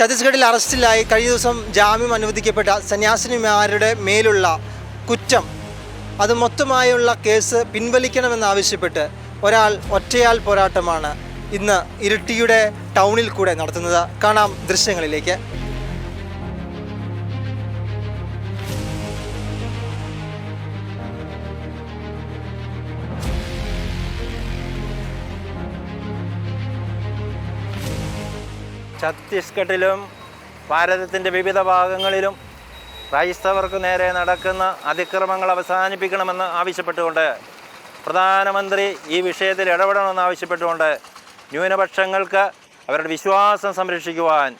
ഛത്തീസ്ഗഡിൽ അറസ്റ്റിലായി കഴിഞ്ഞ ദിവസം ജാമ്യം അനുവദിക്കപ്പെട്ട സന്യാസിനിമാരുടെ മേലുള്ള കുറ്റം. അത് മൊത്തമായുള്ള കേസ് പിൻവലിക്കണമെന്നാവശ്യപ്പെട്ട് ഒരാൾ ഒറ്റയാൾ പോരാട്ടമാണ് ഇന്ന് ഇരിട്ടിയുടെ ടൗണിൽ കൂടെ നടത്തുന്നത്. കാണാം ദൃശ്യങ്ങളിലേക്ക്. ഛത്തീസ്ഗഡിലും ഭാരതത്തിന്റെ വിവിധ ഭാഗങ്ങളിലും ക്രൈസ്തവർക്ക് നേരെ നടക്കുന്ന അതിക്രമങ്ങൾ അവസാനിപ്പിക്കണമെന്ന് ആവശ്യപ്പെട്ടുകൊണ്ട് പ്രധാനമന്ത്രി ഈ വിഷയത്തിൽ ഇടപെടണമെന്ന് ആവശ്യപ്പെട്ടുകൊണ്ട് ന്യൂനപക്ഷങ്ങൾക്ക് അവരുടെ വിശ്വാസം സംരക്ഷിക്കുവാൻ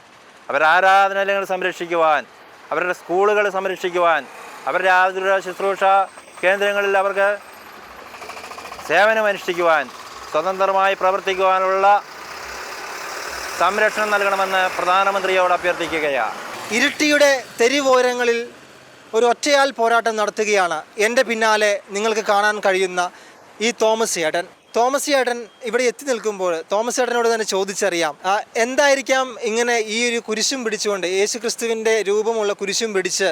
അവരുടെ ആരാധനാലയങ്ങൾ സംരക്ഷിക്കുവാൻ അവരുടെ സ്കൂളുകൾ സംരക്ഷിക്കുവാൻ അവരുടെ ആതുര ശുശ്രൂഷ കേന്ദ്രങ്ങളിൽ അവർക്ക് സേവനമനുഷ്ഠിക്കുവാൻ സ്വതന്ത്രമായി പ്രവർത്തിക്കുവാനുള്ള സംരക്ഷണം നൽകണമെന്ന് പ്രധാനമന്ത്രിയോട് അഭ്യർത്ഥിക്കുകയാണ് ഇരുട്ടിയുടെ തെരുവോരങ്ങളിൽ ഒരു ഒറ്റയാൽ പോരാട്ടം നടത്തുകയാണ്. എന്റെ പിന്നാലെ നിങ്ങൾക്ക് കാണാൻ കഴിയുന്ന ഈ തോമസ് ചേട്ടൻ. തോമസ് ചേട്ടൻ ഇവിടെ എത്തി നിൽക്കുമ്പോൾ തോമസ് ചേട്ടനോട് തന്നെ ചോദിച്ചറിയാം. എന്തായിരിക്കാം ഇങ്ങനെ ഈ ഒരു കുരിശും പിടിച്ചുകൊണ്ട് യേശു ക്രിസ്തുവിന്റെ രൂപമുള്ള കുരിശും പിടിച്ച്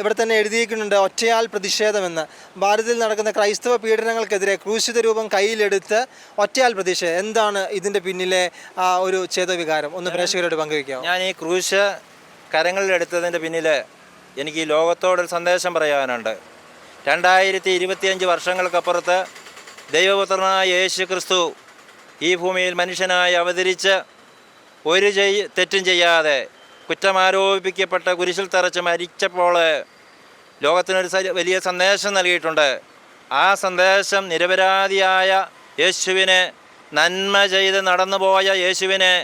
ഇവിടെ തന്നെ എഴുതിയിരിക്കുന്നുണ്ട് ഒറ്റയാൾ പ്രതിഷേധമെന്ന്. ഭാരതത്തിൽ നടക്കുന്ന ക്രൈസ്തവ പീഡനങ്ങൾക്കെതിരെ ക്രൂശിത രൂപം കയ്യിലെടുത്ത് ഒറ്റയാൾ പ്രതിഷേധം എന്താണ് ഇതിന്റെ പിന്നിലെ ആ, ഒരു ചേതവികാരം? ഒന്ന് പ്രേക്ഷകരോട് പങ്കുവയ്ക്കാം ഞാൻ ഈ ക്രൂശ് കരങ്ങളിലെടുത്തതിന്റെ പിന്നിൽ എനിക്ക് ഈ ലോകത്തോടൊരു സന്ദേശം പറയാനുണ്ട്. രണ്ടായിരത്തി ഇരുപത്തിയഞ്ച് വർഷങ്ങൾക്കപ്പുറത്ത് ദൈവപുത്രനായ യേശു ക്രിസ്തു ഈ ഭൂമിയിൽ മനുഷ്യനായി അവതരിച്ച് ഒരു ചെയ് തെറ്റും ചെയ്യാതെ കുറ്റമാരോപിക്കപ്പെട്ട കുരിശിൽ തറച്ച് മരിച്ചപ്പോൾ ലോകത്തിനൊരു വലിയ സന്ദേശം നൽകിയിട്ടുണ്ട്. ആ സന്ദേശം നിരപരാധിയായ യേശുവിനെ നന്മ ചെയ്ത് നടന്നുപോയ യേശുവിനെ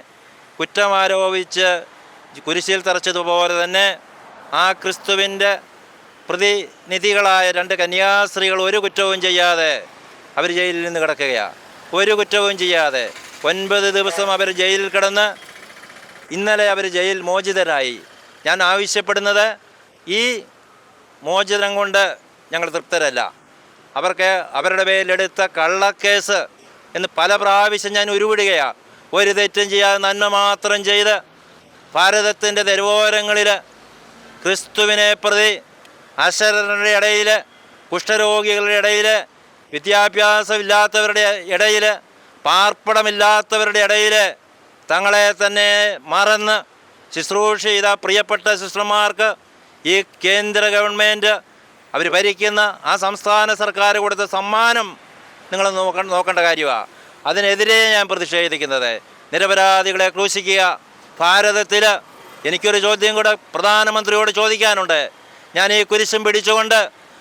കുറ്റമാരോപിച്ച് കുരിശിൽ തറച്ചതുപോലെ തന്നെ ആ ക്രിസ്തുവിന്റെ പ്രതിനിധികളായ രണ്ട് കന്യാസ്ത്രീകൾ ഒരു കുറ്റവും ചെയ്യാതെ അവർ ജയിലിൽ നിന്ന് കിടക്കുകയാണ് ഒരു കുറ്റവും ചെയ്യാതെ ഒൻപത് ദിവസം അവർ ജയിലിൽ കിടന്ന് ഇന്നലെ അവർ ജയിൽ മോചിതരായി. ഞാൻ ആവശ്യപ്പെടുന്നത് ഈ മോചനം കൊണ്ട് ഞങ്ങൾ തൃപ്തരല്ല. അവർക്ക് അവരുടെ പേരിലെടുത്ത കള്ളക്കേസ് എന്ന് പല പ്രാവശ്യം ഞാൻ ഉരുവിടുകയാണ് ഒരു തെറ്റും ചെയ്യാതെ നന്മ മാത്രം ചെയ്ത് ഭാരതത്തിന്റെ തെരുവോരങ്ങളിൽ ക്രിസ്തുവിനെ പ്രതി അശരണരുടെ ഇടയിൽ കുഷ്ഠരോഗികളുടെ ഇടയിൽ വിദ്യാഭ്യാസമില്ലാത്തവരുടെ ഇടയിൽ പാർപ്പിടമില്ലാത്തവരുടെ ഇടയിൽ തങ്ങളെ തന്നെ മറന്ന് ശുശ്രൂഷ ചെയ്ത പ്രിയപ്പെട്ട സിസ്റ്റർമാർക്ക് ഈ കേന്ദ്ര ഗവൺമെന്റ് അവർ ഭരിക്കുന്ന ആ സംസ്ഥാന സർക്കാർ കൊടുത്ത സമ്മാനം നിങ്ങൾ നോക്ക നോക്കേണ്ട കാര്യമാണ് അതിനെതിരെ ഞാൻ പ്രതിഷേധിക്കുന്നത്. നിരപരാധികളെ ക്രൂശിക്കുക. ഭാരതത്തിൽ എനിക്കൊരു ചോദ്യം കൂടെ പ്രധാനമന്ത്രിയോട് ചോദിക്കാനുണ്ട്. ഞാൻ ഈ കുരിശും പിടിച്ചുകൊണ്ട്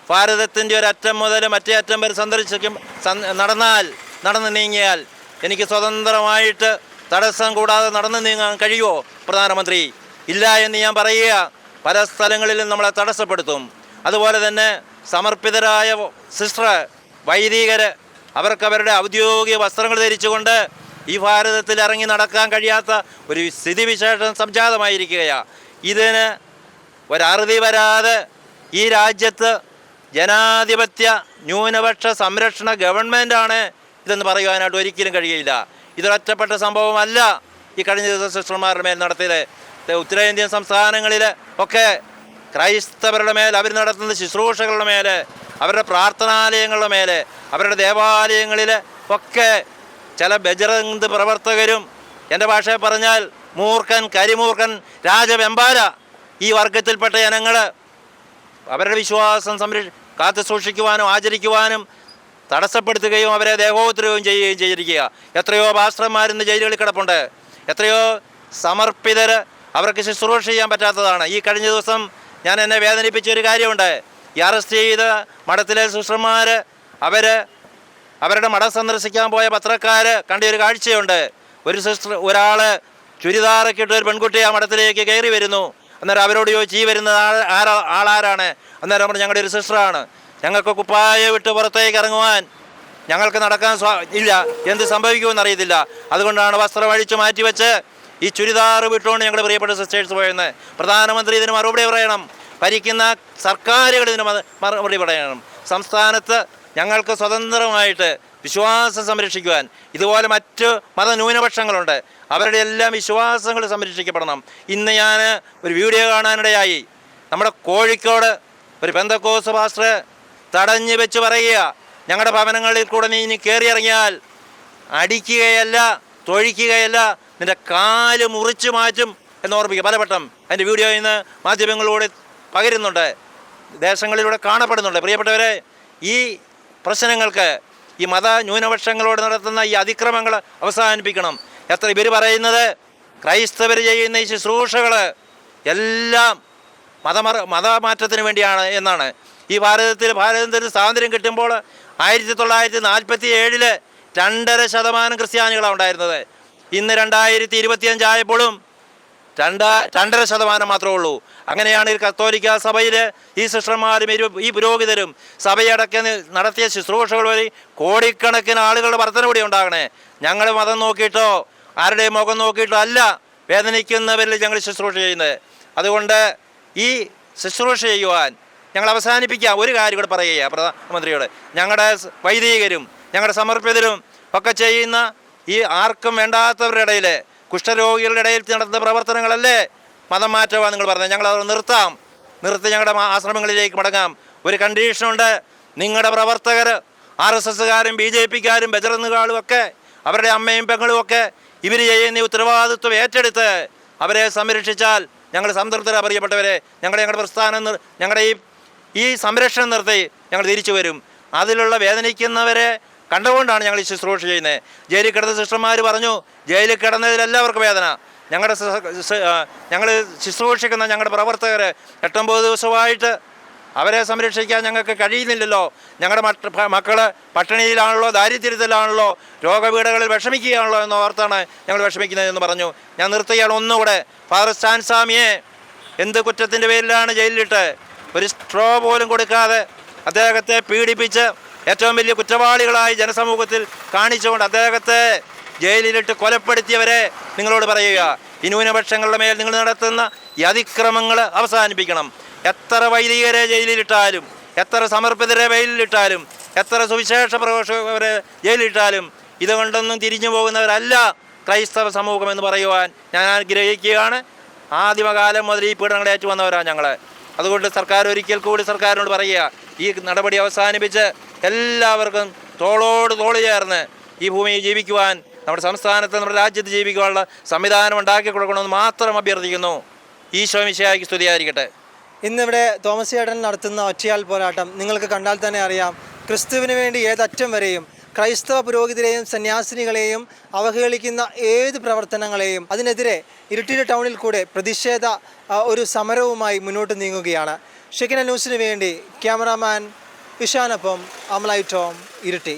ഭാരതത്തിന്റെ ഒരറ്റം മുതൽ മറ്റേ അറ്റം വരെ സന്ദർശിക്കും സന്- നടന്നാൽ നടന്നു നീങ്ങിയാൽ എനിക്ക് സ്വതന്ത്രമായിട്ട് തടസ്സം കൂടാതെ നടന്നു നീങ്ങാൻ കഴിയുമോ? പ്രധാനമന്ത്രി ഇല്ല എന്ന് ഞാൻ പറയുക. പല സ്ഥലങ്ങളിലും നമ്മളെ തടസ്സപ്പെടുത്തും. അതുപോലെ തന്നെ സമർപ്പിതരായ സിസ്റ്റർ വൈദികർ അവർക്ക് അവരുടെ ഔദ്യോഗിക വസ്ത്രങ്ങൾ ധരിച്ചുകൊണ്ട് ഈ ഭാരതത്തിൽ ഇറങ്ങി നടക്കാൻ കഴിയാത്ത ഒരു സ്ഥിതിവിശേഷം സംജാതമായിരിക്കുകയാണ്. ഇതിന് ഒരറുതി വരാതെ ഈ രാജ്യത്ത് ജനാധിപത്യ ന്യൂനപക്ഷ സംരക്ഷണ ഗവൺമെന്റാണ് ഇതെന്ന് പറയുവാനായിട്ട് ഒരിക്കലും കഴിയില്ല ഇതൊരൊറ്റപ്പെട്ട സംഭവമല്ല ഈ കഴിഞ്ഞ ദിവസം സിസ്റ്റർമാരുടെ മേൽ നടത്തിയത്. ഉത്തരേന്ത്യൻ സംസ്ഥാനങ്ങളിൽ ഒക്കെ ക്രൈസ്തവരുടെ മേൽ അവർ നടത്തുന്ന ശുശ്രൂഷകളുടെ മേൽ അവരുടെ പ്രാർത്ഥനാലയങ്ങളുടെ മേൽ അവരുടെ ദേവാലയങ്ങളിൽ ഒക്കെ ചില ബജറന്ത് പ്രവർത്തകരും എന്റെ ഭാഷയെ പറഞ്ഞാൽ മൂർഖൻ കരിമൂർഖൻ രാജവെമ്പാല ഈ വർഗത്തിൽപ്പെട്ട ജനങ്ങൾ അവരുടെ വിശ്വാസം സംര കാത്തു സൂക്ഷിക്കുവാനും ആചരിക്കുവാനും തടസ്സപ്പെടുത്തുകയും അവരെ ദേഹോത്തരവും ചെയ്യുകയും ചെയ്തിരിക്കുക. എത്രയോ പാസ്റ്റർമാരിന്ന് ജയിലുകളിൽ കിടപ്പുണ്ട്. എത്രയോ സമർപ്പിതർ അവർക്ക് ശുശ്രൂഷ ചെയ്യാൻ പറ്റാത്തതാണ്. ഈ കഴിഞ്ഞ ദിവസം ഞാൻ എന്നെ വേദനിപ്പിച്ച ഒരു കാര്യമുണ്ട്. ഈ അറസ്റ്റ് ചെയ്ത മഠത്തിലെ സിസ്റ്റർമാർ അവർ അവരുടെ മഠം സന്ദർശിക്കാൻ പോയ പത്രക്കാർ കണ്ട ഒരു കാഴ്ചയുണ്ട്. ഒരു സിസ്റ്റർ ഒരാൾ ചുരിദാറൊക്കെ ഒരു പെൺകുട്ടി ആ മഠത്തിലേക്ക് കയറി വരുന്നു. അന്നേരം അവരോട് ചോദിച്ചു ഈ വരുന്ന ആൾ ആരാ ആളാരാണ്? അന്നേരം പറഞ്ഞു ഞങ്ങളുടെ ഒരു സിസ്റ്ററാണ്. ഞങ്ങൾക്ക് കുപ്പായ വിട്ട് പുറത്തേക്ക് ഇറങ്ങുവാൻ ഞങ്ങൾക്ക് നടക്കാൻ ഇല്ല. എന്ത് സംഭവിക്കുമെന്ന് അറിയത്തില്ല. അതുകൊണ്ടാണ് വസ്ത്രം അഴിച്ചു മാറ്റിവെച്ച് ഈ ചുരിദാർ വിട്ടുകൊണ്ട് ഞങ്ങളുടെ പ്രിയപ്പെട്ട സിസ്റ്റേഴ്സ് പോയെന്ന്. പ്രധാനമന്ത്രി ഇതിന് മറുപടി പറയണം. ഭരിക്കുന്ന സർക്കാരുകൾ ഇതിന് മറുപടി പറയണം. സംസ്ഥാനത്ത് ഞങ്ങൾക്ക് സ്വതന്ത്രമായിട്ട് വിശ്വാസം സംരക്ഷിക്കുവാൻ ഇതുപോലെ മറ്റ് മതന്യൂനപക്ഷങ്ങളുണ്ട്. അവരുടെ എല്ലാം വിശ്വാസങ്ങൾ സംരക്ഷിക്കപ്പെടണം. ഇന്ന് ഞാൻ ഒരു വീഡിയോ കാണാനിടയായി. നമ്മുടെ കോഴിക്കോട് ഒരു ബന്ധക്കോസ് പാസ്റ്റർ തടഞ്ഞു വെച്ച് പറയുക ഞങ്ങളുടെ ഭവനങ്ങളിൽ കൂടെ നീ ഇനി കയറിയിറങ്ങിയാൽ അടിക്കുകയല്ല തൊഴിക്കുകയല്ല നിന്റെ കാൽ മുറിച്ച് മാറ്റും എന്ന് ഓർമ്മിക്കുക. പലവട്ടം അതിന്റെ വീഡിയോ ഇന്ന് മാധ്യമങ്ങളിലൂടെ പകരുന്നുണ്ട്. ദേശങ്ങളിലൂടെ കാണപ്പെടുന്നുണ്ട്. പ്രിയപ്പെട്ടവരെ ഈ പ്രശ്നങ്ങൾക്ക് ഈ മത ന്യൂനപക്ഷങ്ങളോട് നടത്തുന്ന ഈ അതിക്രമങ്ങൾ അവസാനിപ്പിക്കണം. എത്ര ഇവർ പറയുന്നത്? ക്രൈസ്തവർ ചെയ്യുന്ന ഈ ശുശ്രൂഷകൾ എല്ലാം മതമറ മതമാറ്റത്തിന് വേണ്ടിയാണ് എന്നാണ്. ഈ ഭാരതത്തിൽ ഭാരതത്തിന് സ്വാതന്ത്ര്യം കിട്ടുമ്പോൾ ആയിരത്തി തൊള്ളായിരത്തി നാൽപ്പത്തി ഏഴിൽ രണ്ടര ശതമാനം ക്രിസ്ത്യാനികളാണ് ഉണ്ടായിരുന്നത്. ഇന്ന് രണ്ടായിരത്തി ഇരുപത്തിയഞ്ചായപ്പോഴും രണ്ട രണ്ടര ശതമാനം മാത്രമേ ഉള്ളൂ. അങ്ങനെയാണ് ഈ കത്തോലിക്ക സഭയിൽ ഈ സിസ്റ്റർമാരും ഈ പുരോഹിതരും സഭയടക്കം നടത്തിയ ശുശ്രൂഷകൾ വഴി കോടിക്കണക്കിന് ആളുകളുടെ വർധന കൂടി ഉണ്ടാകണേ. ഞങ്ങൾ മതം നോക്കിയിട്ടോ ആരുടെയും മുഖം നോക്കിയിട്ടോ അല്ല വേദനിക്കുന്നവരിൽ ഞങ്ങൾ ശുശ്രൂഷ ചെയ്യുന്നത്. അതുകൊണ്ട് ഈ ശുശ്രൂഷ ചെയ്യുവാൻ ഞങ്ങൾ അവസാനിപ്പിക്കാം. ഒരു കാര്യം കൂടെ പറയുക പ്രധാനമന്ത്രിയോട്. ഞങ്ങളുടെ വൈദികരും ഞങ്ങളുടെ സമർപ്പിതരും ഒക്കെ ചെയ്യുന്ന ഈ ആർക്കും വേണ്ടാത്തവരുടെ ഇടയിൽ കുഷ്ഠരോഗികളുടെ ഇടയിൽ നടത്തുന്ന പ്രവർത്തനങ്ങളല്ലേ? മതം മാറ്റമാണ് നിങ്ങൾ പറഞ്ഞത്. ഞങ്ങൾ അത് നിർത്താം. നിർത്തി ഞങ്ങളുടെ ആശ്രമങ്ങളിലേക്ക് മടങ്ങാം. ഒരു കണ്ടീഷനുണ്ട്. നിങ്ങളുടെ പ്രവർത്തകർ ആർ എസ് എസ്സുകാരും ബി ജെ പിക്കാരും ബജറന്നുകാളും ഒക്കെ അവരുടെ അമ്മയും പെങ്ങളും ഒക്കെ ഇവർ ചെയ്യുന്ന ഉത്തരവാദിത്വം ഏറ്റെടുത്ത് അവരെ സംരക്ഷിച്ചാൽ ഞങ്ങൾ സംതൃപ്തരാ പ്രിയപ്പെട്ടവരെ. ഞങ്ങളുടെ ഞങ്ങളുടെ പ്രസ്ഥാനം ഞങ്ങളുടെ ഈ ഈ സംരക്ഷണം നിർത്തി ഞങ്ങൾ തിരിച്ചു വരും. അതിലുള്ള വേദനിക്കുന്നവരെ കണ്ടുകൊണ്ടാണ് ഞങ്ങൾ ഈ ശുശ്രൂഷ ചെയ്യുന്നത്. ജയിലിൽ കിടന്ന സിസ്റ്റർമാർ പറഞ്ഞു ജയിലിൽ കിടന്നതിൽ എല്ലാവർക്കും വേദന. ഞങ്ങളുടെ ഞങ്ങൾ ശുശ്രൂഷിക്കുന്ന ഞങ്ങളുടെ പ്രവർത്തകർ എട്ടൊമ്പത് ദിവസമായിട്ട് അവരെ സംരക്ഷിക്കാൻ ഞങ്ങൾക്ക് കഴിയുന്നില്ലല്ലോ. ഞങ്ങളുടെ മക്കൾ പട്ടിണിയിലാണല്ലോ ദാരിദ്ര്യത്തിലാണല്ലോ രോഗപീഠകളിൽ വിഷമിക്കുകയാണല്ലോ എന്ന ഓർത്താണ് ഞങ്ങൾ വിഷമിക്കുന്നതെന്ന് പറഞ്ഞു. ഞാൻ നിർത്തുകയാണ് ഒന്നുകൂടെ. ഫാദർ സ്റ്റാൻ സ്വാമിയെ എന്ത് കുറ്റത്തിന്റെ പേരിലാണ് ജയിലിലിട്ട് ഒരു സ്ട്രോ പോലും കൊടുക്കാതെ അദ്ദേഹത്തെ പീഡിപ്പിച്ച് ഏറ്റവും വലിയ കുറ്റവാളികളായി ജനസമൂഹത്തിൽ കാണിച്ചുകൊണ്ട് അദ്ദേഹത്തെ ജയിലിലിട്ട് കൊലപ്പെടുത്തിയവരെ നിങ്ങളോട് പറയുക. ഈ ന്യൂനപക്ഷങ്ങളുടെ മേൽ നിങ്ങൾ നടത്തുന്ന ഈ അതിക്രമങ്ങൾ അവസാനിപ്പിക്കണം. എത്ര വൈദികരെ ജയിലിലിട്ടാലും എത്ര സമർപ്പിതരെ ജയിലിലിട്ടാലും എത്ര സുവിശേഷ പ്രവേശകരെ ജയിലിലിട്ടാലും ഇതുകൊണ്ടൊന്നും തിരിഞ്ഞു പോകുന്നവരല്ല ക്രൈസ്തവ സമൂഹം എന്ന് പറയുവാൻ ഞാൻ ആഗ്രഹിക്കുകയാണ്. ആദിമകാലം മുതൽ ഈ പീഡനങ്ങൾ ഏറ്റു വന്നവരാണ് ഞങ്ങൾ അതുകൊണ്ട് സർക്കാർ ഒരിക്കൽ കൂടി സർക്കാരിനോട് പറയുക ഈ നടപടി അവസാനിപ്പിച്ച് എല്ലാവർക്കും തോളോട് തോൾ ചേർന്ന് ഈ ഭൂമിയിൽ ജീവിക്കുവാൻ നമ്മുടെ സംസ്ഥാനത്ത് നമ്മുടെ രാജ്യത്ത് ജീവിക്കുവാനുള്ള സംവിധാനം ഉണ്ടാക്കി കൊടുക്കണമെന്ന് മാത്രം അഭ്യർത്ഥിക്കുന്നു. ഈശോ മിശിഹായ്ക്ക് സ്തുതിയായിരിക്കട്ടെ. ഇന്നിവിടെ തോമസ് ചേട്ടൻ നടത്തുന്ന ഒറ്റയാൽ പോരാട്ടം നിങ്ങൾക്ക് കണ്ടാൽ തന്നെ അറിയാം ക്രിസ്തുവിന് വേണ്ടി ഏതറ്റം വരെയും ക്രൈസ്തവ പുരോഹിതരെയും സന്യാസിനികളെയും അവഹേളിക്കുന്ന ഏത് പ്രവർത്തനങ്ങളെയും അതിനെതിരെ ഇരിട്ടിയുടെ ടൗണിൽ കൂടെ പ്രതിഷേധ ഒരു സമരവുമായി മുന്നോട്ട് നീങ്ങുകയാണ്. ഷെക്കിന ന്യൂസിന് വേണ്ടി ക്യാമറാമാൻ ഇഷാനൊപ്പം അമലൈ ടോം ഇരിട്ടി.